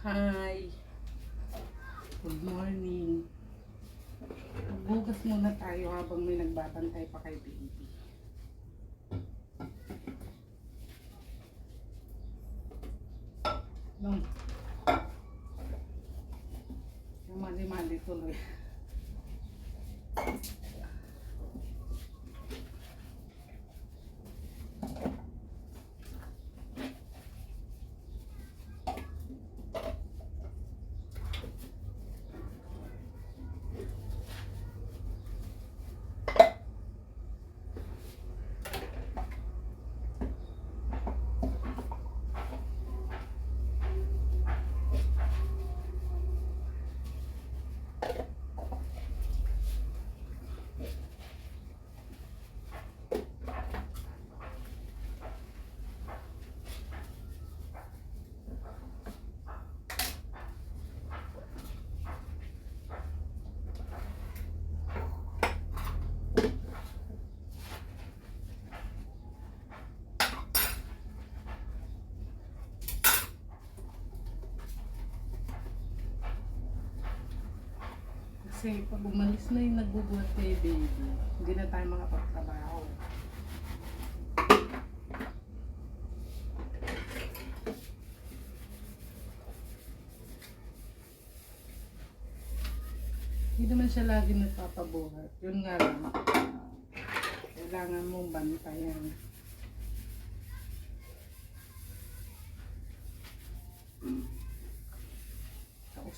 Hi! Good morning. Bugas muna tayo habang may nagbabantay pa kay baby. Nung yung mali-mali tuloy. Kasi pag umalis na yung nagbubuhat kay baby, hindi na tayo makapagtrabaho. Hindi naman siya lagi nagpapabuhat. Yun nga lang. Kailangan mong bantayan.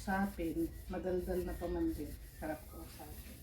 Kausapin. Madaldal na pa man din. Sarap kausapin.